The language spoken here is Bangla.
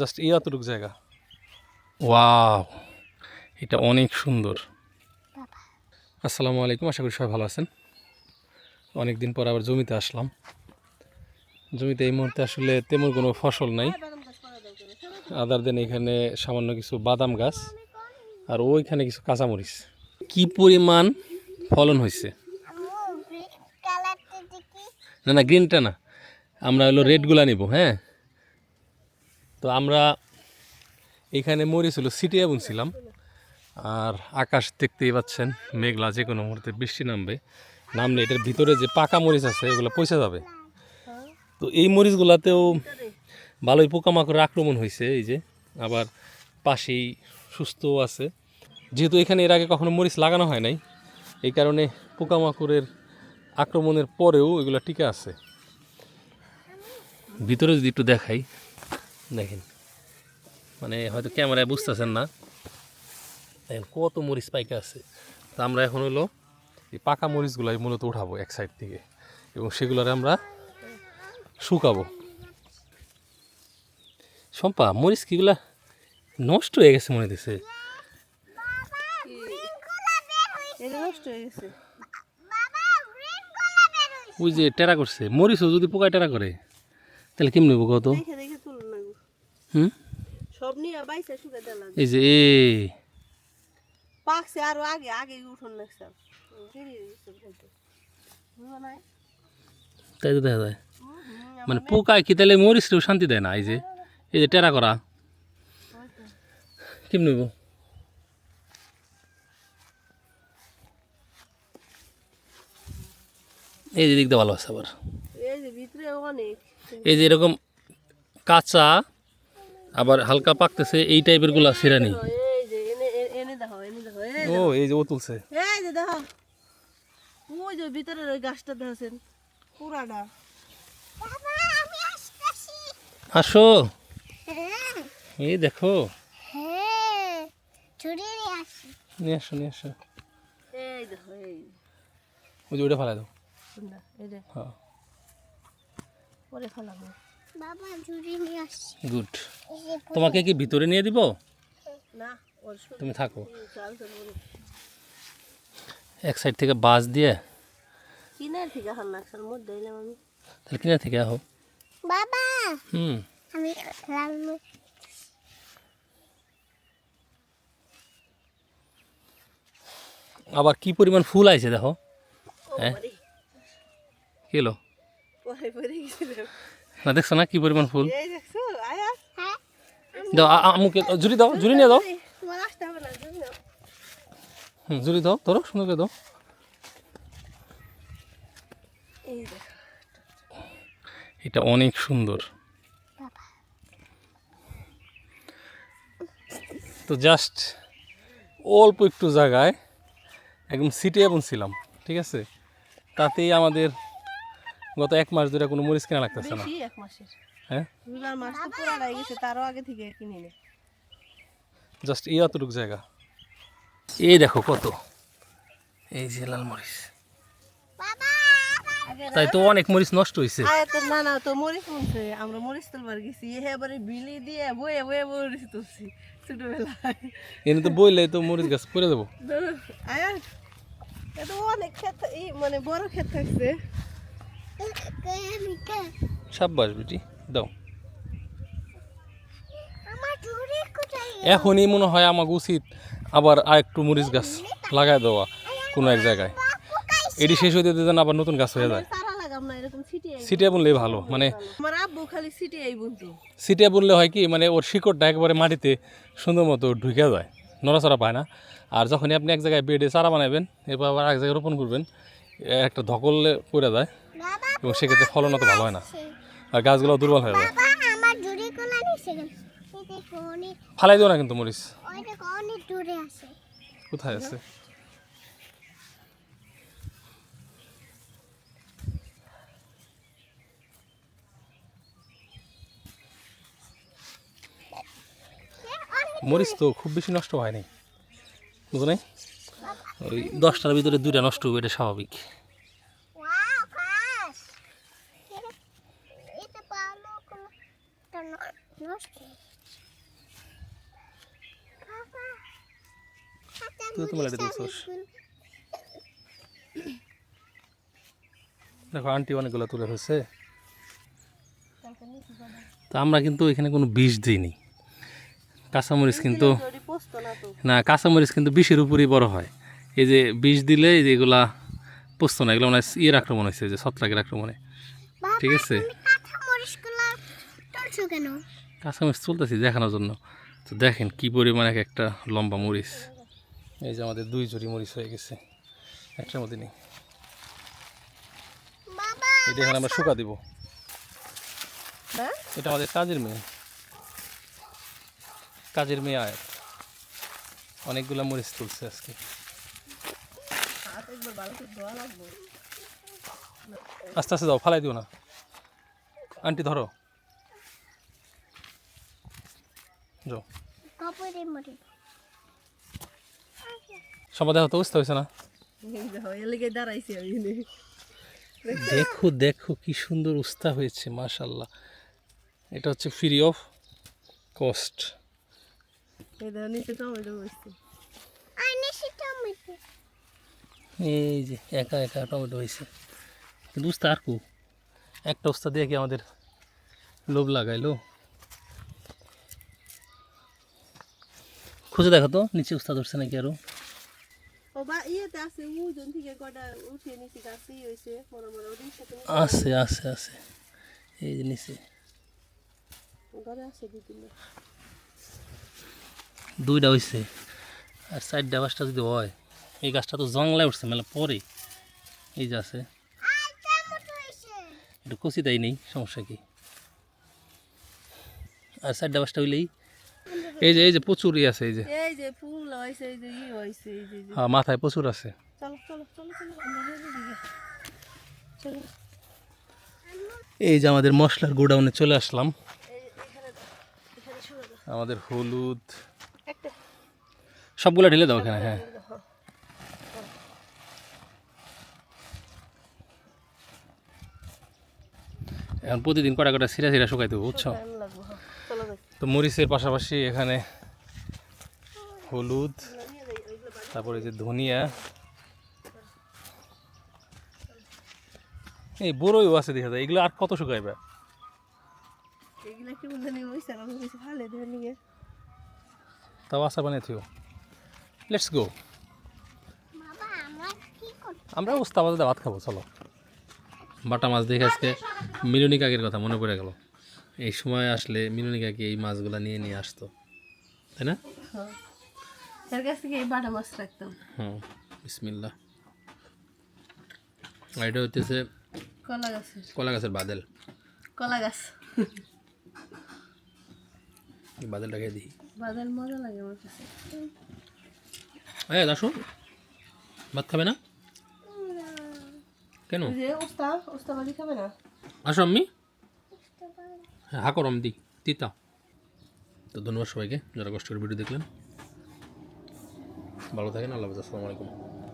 জাস্ট এই এতটুকু জায়গা। ওয়াও এটা অনেক সুন্দর। আসসালামু আলাইকুম আশা করি সবাই ভালো আছেন। অনেক দিন পর আবার জমিতে আসলাম। জমিতে এই মুহূর্তে আসলে তেমন কোনো ফসল নাই। আদার দেন এখানে সামান্য কিছু বাদাম গাছ আর ওইখানে কিছু কাঁচামরিচ। কি পরিমাণ ফলন হয়েছে? না না গ্রিনটা না। আমরা হলো রেডগুলা নেব হ্যাঁ? তো আমরা এখানে মরিচ হলো সিটিয়া বুনছিলাম আর আকাশ দেখতেই পাচ্ছেন, মেঘলা যে কোনো মুহূর্তে বৃষ্টি নামবে। নামলে এটার ভিতরে যে পাকা মরিচ আছে এগুলো পয়সা যাবে। তো এই মরিচগুলাতেও ভালোই পোকামাকড়ের আক্রমণ হয়েছে, এই যে। আবার পাশেই সুস্থও আছে। যেহেতু এখানে এর আগে কখনো মরিচ লাগানো হয় নাই, এই কারণে পোকামাকড়ের আক্রমণের পরেও এগুলো টিকে আছে। ভিতরে যদি একটু দেখাই দেখেন। মানে হয়তো ক্যামেরায় বুঝতেছেন না। দেখেন কত মরিচ পাইকা আছে। তা আমরা এখন হলো এই পাকা মরিচগুলাই মূলত উঠাবো এক সাইড থেকে এবং সেগুলোরে আমরা শুকাবো। শম্পা মরিচ কিগুলা নষ্ট হয়ে গেছে মনে দিছে ওই যে টেরা করছে। মরিচও যদি পোকায় টেরা করে তাহলে কেমন কত দেখে দেখে তুলুন না গো। হুম? সব নিয়ে বাইসে শুকে দিলাম। এই যে পাকছে আরও আগে আগে উঠুন না তাই তো দেখা যায়। মানে পোকায় কি তাহলে মরিচটাও শান্তি দেয় না এই যে। এই যে টেরা করা। কেমন নেব এই যে দিয়ে ভালো আছে আবার। এই যে ভিতরে অনেক। এই যে এরকম কাঁচা আবার হালকা পাকতেছে এই টাইপেরগুলা সিরানি এই যে এনে এ- এনে দেখো এনে দেখো এই ও এই যে ও তুলছে। এই যে দেখো। ওই যে ভিতরে ওই গাছটা দেখছেন? পুরাটা। বাবা আমি আসতেছি। আসো। হ্যাঁ। এই দেখো। হ্যাঁ নিয়ে আসো। নিয়ে আসো এই দেখো ওই যে ওটা ফেলাই দাও। হ্যাঁ। পরে ফেলাবো। বাবা ছুরি নিয়ে আসি গুড। তোমাকে কি ভিতরে নিয়ে দিব? না তুমি থাকো। এক সাইড থেকে বাস দিয়ে? কিনার থেকে হাল লাগছে মধ্যে এলাম আমি। তাহলে কিনা থেকে আহো। বাবা! হুম। আমি লাল আবার কি পরিমাণ ফুল আইছে দেখো? হ্যাঁ? কিলো পরে পরে গেছিলাম। না দেখছ না কি পরিমাণ ফুল? এই দেখছ আয়া। হ্যাঁ দাও আমুকে জুড়ি দাও জুড়ি নিয়ে দাও। হুম জুড়ি দাও ধরো সুন্দর করে দাও। এটা অনেক সুন্দর। তো জাস্ট অল্প একটু জায়গায় একদম সিটে এবং ছিলাম ঠিক আছে? তাতেই আমাদের গত এক মাস ধরে কোনো মরিচ কেনা লাগতেছে না। এক মাসের। হ্যাঁ? দুবার মাস তো পুরা লাগে গেছে তারও আগে থেকে কিনে নে। জাস্ট এই এতটুকু জায়গা। এই দেখো কত। এই যে লাল মরিচ। তাই তো অনেক মরিচ নষ্ট হয়েছে না না তো মরিচ তুলছে আমরা মরিচ তুলবার গেছি। এবারে বিলি দিয়ে বয়ে বয়ে মরিচ তুলছি ছোটবেলায়। এনে তো বইলে তো মরিচ গাছ করে দেবো আয়া এত অনেক ক্ষেত মানে বড় ক্ষেত থাকছে সাব্বাস বেটি দাও। এখনই মনে হয় আমাকে উচিত আবার আর একটু মরিচ গাছ লাগাই দেওয়া কোনো এক জায়গায়। এটি শেষ হইতে দিতে আবার নতুন গাছ হয়ে যায়। তারা লাগাম না এরকম ছিটিয়ে সিটিয়া বুনলে ভালো মানে সিটিয়া বুনলে হয় কি মানে ওর শিকড়টা একবারে মাটিতে সুন্দর মতো ঢুকে যায় নড়াচড়া পায় না। আর যখনই আপনি এক জায়গায় বেডে চারা বানাবেন এরপর আবার এক জায়গায় রোপণ করবেন একটা ধকলে পড়ে যায়। এবং সেক্ষেত্রে ফলন অত ভালো হয় না। আর গাছগুলো দুর্বল হয়ে যায়। ফালাই দিও না কিন্তু মরিচ। কোথায় আছে? মরিচ তো খুব বেশি নষ্ট হয়নি বুঝো নাই? ওই দশটার ভিতরে দুইটা নষ্ট হবে এটা স্বাভাবিক ওয়াও খাস এটা পালো কোনো বসছে বাবা, হাতে তুই তো মেলাটা। ফুল। দেখো আন্টি অনেকগুলো তুলে ফেলছে তো আমরা কিন্তু এখানে কোনো বিষ দিইনি। কাঁচামরিচ কিন্তু না কাঁচামরিচ কিন্তু বিষের উপরেই বড় হয়। এই যে বিষ দিলে এই যে এগুলা পোস্ত না এগুলো মানে ইয়ের আক্রমণ হয়েছে যে ছত্রাকের আক্রমণে। ঠিক আছে? কাঁচামরিচ চলতেছি দেখানোর জন্য। তো দেখেন কী পরিমাণে এক একটা লম্বা মরিচ। এই যে আমাদের দুই জড়ি মরিচ হয়ে গেছে। একটার মধ্যে নেই। এটা এখানে আমরা শুকা দিব। হ্যাঁ? এটা আমাদের কাজের মেয়ে। কাজের মেয়ে আয় অনেকগুলা মরিচ তুলছে আজকে। আস্তে আস্তে দাও ফালাই দিও না। আন্টি ধরো। যাও। কপরে মরিচ সবাই দেখো তো বুঝতে হয়েছে না? এই দেখো। দেখো দেখো কি সুন্দর উস্তা হয়েছে মাশাল্লাহ এটা হচ্ছে ফ্রি অফ কস্ট এই যে একা একা টমেটো হয়েছে। কিন্তু উস্তা আর কু? একটা উস্তা দিয়ে কি আমাদের লোভ লাগাইলো? খুঁজে দেখো তো নিচে উস্তা ধরছে নাকি আরও? ও বা ইয়েতে আছে বড় আছে আছে আছে। এই নিচে দুইটা হয়েছে আর চারটা পাঁচটা যদি হয় এই গাছটা তো জংলায় উঠছে মেলা পরে। এই যে আছে। একটু কচি তাই নেই সমস্যা কি? আর চারটা পাঁচটা হইলেই এই যে এই যে প্রচুর ই আছে এই যে। এই যে ফুল হয়েছে এই যে ই হয়েছে এই যে হ্যাঁ, মাথায় প্রচুর আছে। চলো চলো চলো চলো এই যে আমাদের মশলার গোডাউনে চলে আসলাম। আমাদের হলুদ। সবগুলো ঢেলে দাও এখানে হ্যাঁ। এখন প্রতিদিন কটা কটা সিরা সিরা শুকাই দেবো বুঝছ টাইম লাগবে হ্যাঁ। চলো যাই তো মরিচের পাশাপাশি এখানে হলুদ তারপরে যে ধনিয়া। এই বড়ইও আছে দেখা যায় এগুলো আর কত শুকাইবে? তাও আশা বানিয়ে থিও। লেটস গো আমরা কি করব? আমরা উস্তা বাজাতে ভাত খাব চলো। বাটা মাছ দেখে আজকে মিলনি কাকের কথা মনে পড়ে গেল। এই সময় আসলে মিলনি কাকি এই মাছগুলো নিয়ে নিয়ে আসতো। তাই না? হ্যাঁ। এর কাছ থেকে এই বাটা মাছ রাখতাম। হুম বিসমিল্লা এটা হচ্ছে কলা গাছের। কলা গাছের বাদেল। কলা গাছ। এই বাদেলটা খেয়ে দিই বাদাল মজা লাগে আমার কাছে। হ্যাঁ দাসু ভাত খাবে না? কেন? যে ওস্তা ওস্তা বাড়ি খাবে না? আসো আমি হ্যাঁ হা করো দি, তিতা। তো ধন্যবাদ সবাইকে, যারা কষ্ট করে ভিডিও দেখলেন। ভালো থাকেন, আল্লাহ আসসালামু আলাইকুম।